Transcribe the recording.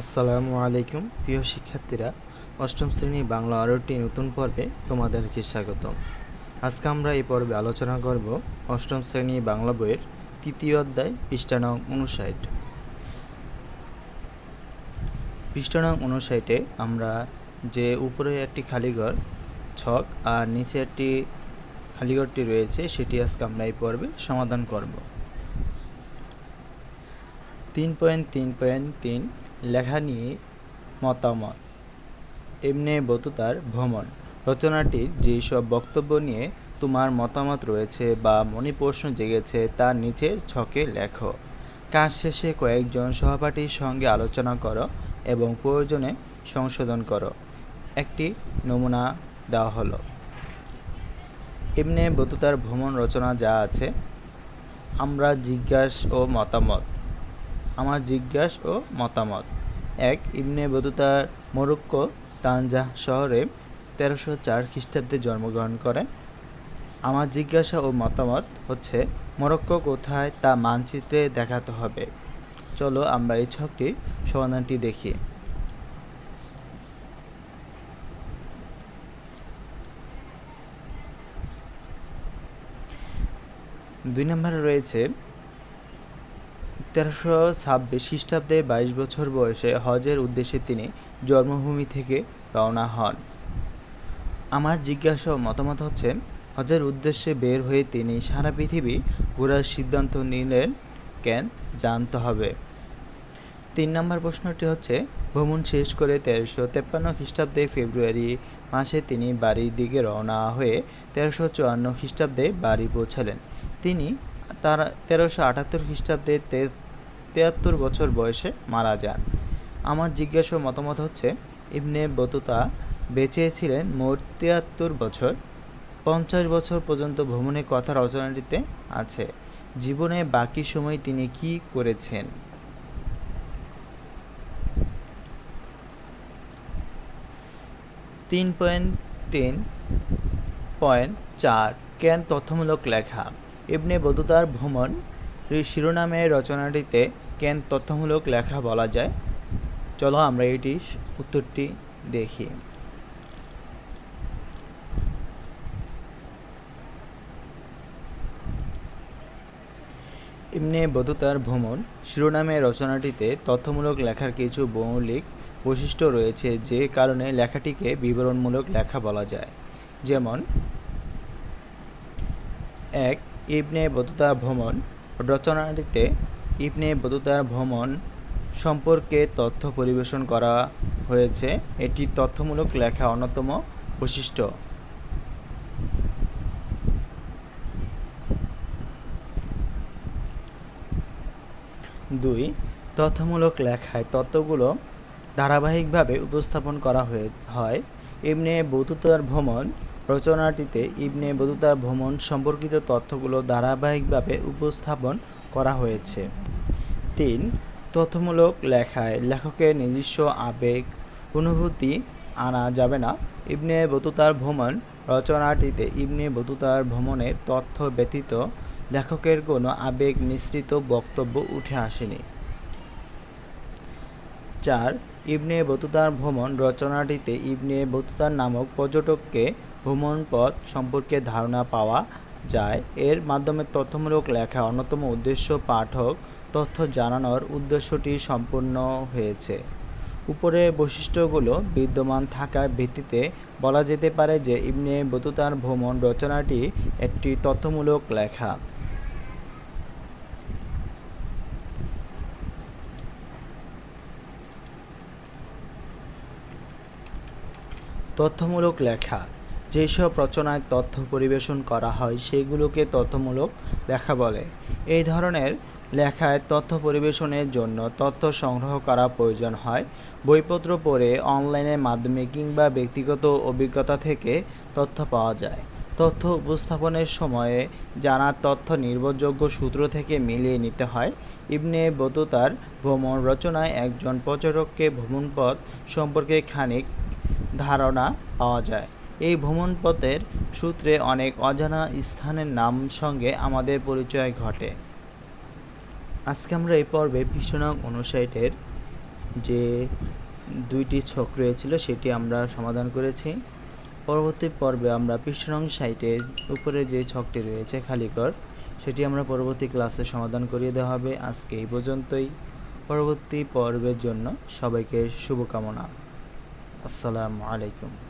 আসসালামু আলাইকুম, প্রিয় শিক্ষার্থীরা। অষ্টম শ্রেণি বাংলা আরও একটি নতুন পর্বে তোমাদেরকে স্বাগতম। আজকে আমরা এই পর্বে আলোচনা করব অষ্টম শ্রেণি বাংলা বইয়ের তৃতীয় অধ্যায়, পৃষ্ঠা নং উনষাট। পৃষ্ঠা নং উনষাটে আমরা যে উপরে একটি খালিঘর, ছক আর নিচে একটি খালিঘরটি রয়েছে, সেটি আজকে আমরা এই পর্বে সমাধান করব। তিন পয়েন্ট তিন পয়েন্ট তিন লেখা নিয়ে মতামত। এমনি বতুতার ভ্রমণ। রচনাটির যেসব বক্তব্য নিয়ে তোমার মতামত রয়েছে বা মনে প্রশ্ন জেগেছে, তা নিচের ছকে লেখো। কাজ শেষে কয়েকজন সহপাঠীর সঙ্গে আলোচনা করো এবং প্রয়োজনে সংশোধন করো। একটি নমুনা দেওয়া হলো। এমনি বতুতার ভ্রমণ রচনা যা আছে, আমরা জিজ্ঞাস ও মতামত। আমার জিজ্ঞাস ও মতামত। এক, ইবনে বতুতার মরক্কো তানজাহ শহরে তেরোশো চার খ্রিস্টাব্দে জন্মগ্রহণ করেন। আমার জিজ্ঞাসা ও মতামত হচ্ছে, মরক্কো কোথায় তা মানচিত্রে দেখাতে হবে। চলো আমরা এই ছকটির সমাধানটি দেখি। দুই নম্বরে রয়েছে তেরোশো ছাব্বিশ খ্রিস্টাব্দে বাইশ বছর বয়সে হজের উদ্দেশ্যে তিনি জন্মভূমি থেকে রওনা হন। আমার জিজ্ঞাসা মতামত হচ্ছে, হজের উদ্দেশ্যে বের হয়ে তিনি সারা পৃথিবী ঘোরার সিদ্ধান্ত নিলেন কেন জানতে হবে। তিন নম্বর প্রশ্নটি হচ্ছে, ভ্রমণ শেষ করে তেরোশো তেপ্পান্ন খ্রিস্টাব্দে ফেব্রুয়ারি মাসে তিনি বাড়ির দিকে রওনা হয়ে তেরোশো চুয়ান্ন খ্রিস্টাব্দে বাড়ি পৌঁছালেন। তিনি তার তেরোশো আটাত্তর খ্রিস্টাব্দে তিয়াত্তর বছর বয়সে মারা যান। আমার জিজ্ঞাসা মতামত হচ্ছে, ইবনে বতুতা বেঁচে ছিলেন মোট তিয়াত্তর বছর। পঞ্চাশ বছর পর্যন্ত ভ্রমণের কথা রচনাটিতে আছে। জীবনে বাকি সময় তিনি কি করেছেন? তিন পয়েন্ট তিন, পয়েন্ট চার কেন তথ্যমূলক লেখা। ইবনে বতুতার ভ্রমণ শিরোনামে রচনাটিতে কেন তথ্যমূলক লেখা বলা যায়। চলো আমরা এটি উত্তরটি দেখি। ইমনে বতুতার ভ্রমণ শিরোনামে রচনাটিতে তথ্যমূলক লেখার কিছু মৌলিক বৈশিষ্ট্য রয়েছে যে কারণে লেখাটিকে বিবরণমূলক লেখা বলা যায়। যেমন, এক ইবনে বতুতা ভ্রমণ রচনাটিতে ইবনে বতুতার ভ্রমণ সম্পর্কে তথ্য পরিবেশন করা হয়েছে। এটি তথ্যমূলক লেখা অন্যতম বৈশিষ্ট্য। দুই, তথ্যমূলক লেখায় তথ্যগুলো ধারাবাহিকভাবে উপস্থাপন করা হয়ে হয়। ইবনে বৌদ্ধতার ভ্রমণ রচনাটিতে ইবনে বতুতার ভ্রমণ সম্পর্কিত তথ্যগুলো ধারাবাহিকভাবে উপস্থাপন করা হয়েছে। তিন, তথ্যমূলক লেখায় লেখকের নিজস্ব আবেগ, অনুভূতি আনা যাবে না। ইবনে বতুতার ভ্রমণ রচনাটিতে ইবনে বতুতার ভ্রমণের তথ্য ব্যতীত লেখকের কোনো আবেগ মিশ্রিত বক্তব্য উঠে আসেনি। চার, ইবনে বতুতার ভ্রমণ রচনাটিতে ইবনে বতুতার নামক পর্যটককে ভ্রমণ পথ সম্পর্কে ধারণা পাওয়া যায়। এর মাধ্যমে তথ্যমূলক লেখা অন্যতম উদ্দেশ্য পাঠক তথ্য জানানোর উদ্দেশ্যটি সম্পূর্ণ হয়েছে। উপরে বৈশিষ্ট্যগুলো বিদ্যমান থাকার ভিত্তিতে বলা যেতে পারে যে ইবনে বতুতার ভ্রমণ রচনাটি একটি তথ্যমূলক লেখা। তথ্যমূলক লেখা যেসব রচনায় তথ্য পরিবেশন করা হয়, সেগুলোকে তথ্যমূলক লেখা বলে। এই ধরনের লেখায় তথ্য পরিবেশনের জন্য তথ্য সংগ্রহ করা প্রয়োজন হয়। বইপত্র পড়ে অনলাইনের মাধ্যমে কিংবা ব্যক্তিগত অভিজ্ঞতা থেকে তথ্য পাওয়া যায়। তথ্য উপস্থাপনের সময়ে জানা তথ্য নির্ভরযোগ্য সূত্র থেকে মিলিয়ে নিতে হয়। ইবনে বতুতার ভ্রমণ রচনায় একজন পর্যটককে ভ্রমণপথ সম্পর্কে খানিক ধারণা পাওয়া যায়। এই ভ্রমণপথের সূত্রে অনেক অজানা স্থানের নাম সঙ্গে আমাদের পরিচয় ঘটে। আজকে আমরা এই পর্বে পৃষ্ঠনং অনুসাইটের যে দুইটি ছক রয়েছিল সেটি আমরা সমাধান করেছি। পরবর্তী পর্বে আমরা পৃষ্ঠনং সাইটের উপরে যে ছকটি রয়েছে খালিকর সেটি আমরা পরবর্তী ক্লাসে সমাধান করিয়ে দেওয়া হবে। আজকে এই পর্যন্তই। পরবর্তী পর্বের জন্য সবাইকে শুভকামনা। আসসালামু আলাইকুম।